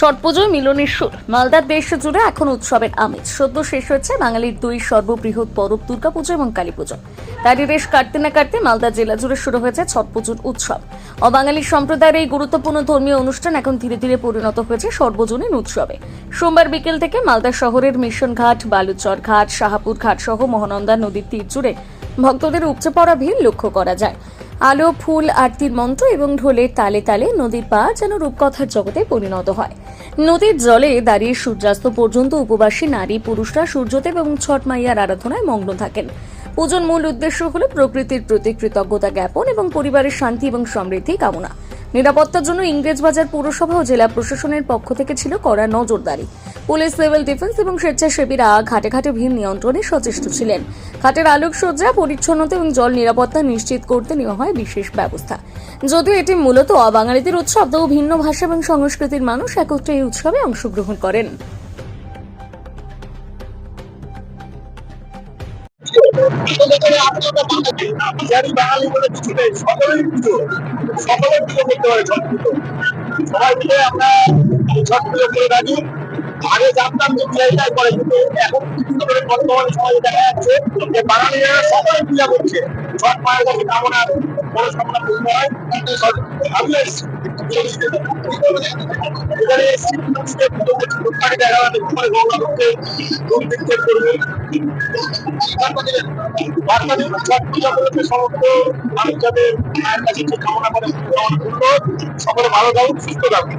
ছট পুজোয় মিলনের সুর। মালদার দেশ জুড়ে এখন উৎসবের আমেজ। সদ্য শেষ হয়েছে বাঙালির দুই সর্ববৃহৎ পরব দুর্গাপুজো এবং কালীপুজো তারই রেশ কাটতে না কাটতে মালদা জেলা জুড়ে শুরু হয়েছে ছট পুজোর উৎসব। অবাঙালি সম্প্রদায়ের এই গুরুত্বপূর্ণ ধর্মীয় অনুষ্ঠান এখন ধীরে ধীরে পরিণত হয়েছে সর্বজনীন উৎসবে। সোমবার বিকেল থেকে মালদা শহরের মিশন ঘাট, বালুচর ঘাট, শাহাপুর ঘাট সহ মহানন্দা নদীর তীর জুড়ে ভক্তদের উপচে পড়া ভিড় লক্ষ্য করা যায়। আলো, ফুল, আরতির মন্ত্র এবং ঢোলের তালে তালে নদীর পা যেন রূপকথার জগতে পরিণত হয়। নদীর জলে দাঁড়িয়ে সূর্যাস্ত পর্যন্ত উপবাসী নারী, পুরুষরা সূর্যদেব এবং ছট মাইয়ার আরাধনায় মগ্ন থাকেন। পুজোর মূল উদ্দেশ্য হল প্রকৃতির প্রতি কৃতজ্ঞতা জ্ঞাপন এবং পরিবারের শান্তি এবং সমৃদ্ধি কামনা। নিরাপত্তার জন্য ইংরেজবাজার পৌরসভা ও জেলা প্রশাসনের পক্ষ থেকে ছিল কড়া নজরদারি। পুলিশ সিভিল ডিফেন্স এবং স্বেচ্ছাসেবীরা ঘাটে ঘাটে ভিড় নিয়ন্ত্রণে সচেষ্ট ছিলেন। ঘাটের আলোকসজ্জা, পরিচ্ছন্নতা এবং জল নিরাপত্তা নিশ্চিত করতে নেওয়া হয় বিশেষ ব্যবস্থা। যদিও এটি মূলত অবাঙালিদের উৎসব, তবু ভিন্ন ভাষা এবং সংস্কৃতির মানুষ একত্রে এই উৎসবে অংশগ্রহণ করেন। জানি বাঙালি বলে কিছু নেই সকলেই পুজো সকলের পুজো করতে পারে ছট পুজো সবাই মিলে আমরা ছট পুজো করে থাকি আগে জানতাম যে বিহারিটাই করে, কিন্তু এখন বিভিন্ন করে বর্তমানে সমাজে দেখা যাচ্ছে যে বাঙালিরা সকলে পূজা করছে। ছট মায়ের কাছে কামনা মনস্কামনা পূর্ণ হয়, কিন্তু আমি করবে। পূজা কামনা করে সকলে ভালো থাকুক, সুস্থ থাকুক।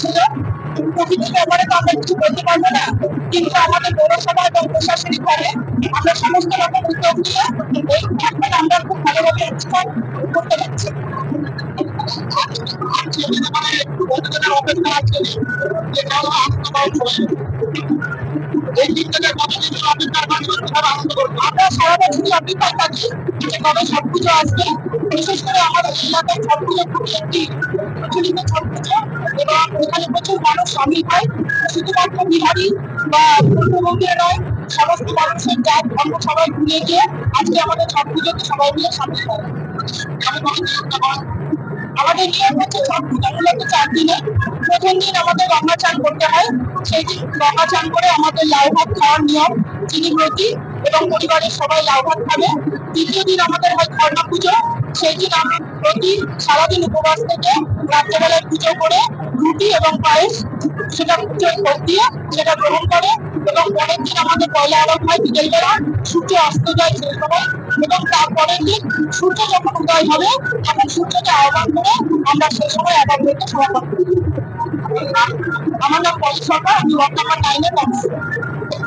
ছিল। প্রকৃতির ব্যাপারে তো আমরা কিছু বলতে পারব না। কিন্তু আমাদের পৌরসভা এবং প্রশাসনিক ভাবে আমরা সমস্ত রকম উদ্যোগ নিয়ে এই এখন আমরা খুব ভালোভাবে অনুষ্ঠান করতে পারছি। অপেক্ষা এই দিনটাকে কতদিন অপেক্ষার মানুষ সব আনন্দ করব ছট পুজো আসবে? বিশেষ করে আমাদের এলাকায় ছট খুবই একটি প্রচলিত হয়। শুধুমাত্র বিহারি বা পূর্ববঙ্গের নয়, সমস্ত মানুষের জাত সবাই ভুলে গিয়ে আজকে আমাদের ছট পুজোতে সবাই মিলে সামিল হয়। আমাদের নিয়ম হচ্ছে ছট পুজো মূলত চার দিনে। প্রথম দিন আমাদের গঙ্গা করতে হয়। সেই দিন গঙ্গা করে আমাদের লাউ ভাত খাওয়ার নিয়ম। চিনি ব্রতি এবং পরিবারের সবাই ভাত খাবে দ্বিতীয় দিন আমাদের হয় খর্ণা পুজো। সেই দিন আমরা প্রতি সারাদিন উপবাস থেকে রাত্রেবেলায় পুজো করে রুটি এবং পায়েস সেটা ভোগ দিয়ে সেটা গ্রহণ করে এবং পরের দিন আমাদের পয়লা আরব হয় বিকেলবেলা। সূর্য অস্ত যায় সেই সময় এবং তারপরের দিন সূর্য যখন উদয় হবে, তখন সূর্যকে আহ্বান করে আমরা সেই সময় একা করতে সমাপন করি। আমার নাম পলি আমি ওয়ার্ড নাম্বার কাউন্সিলর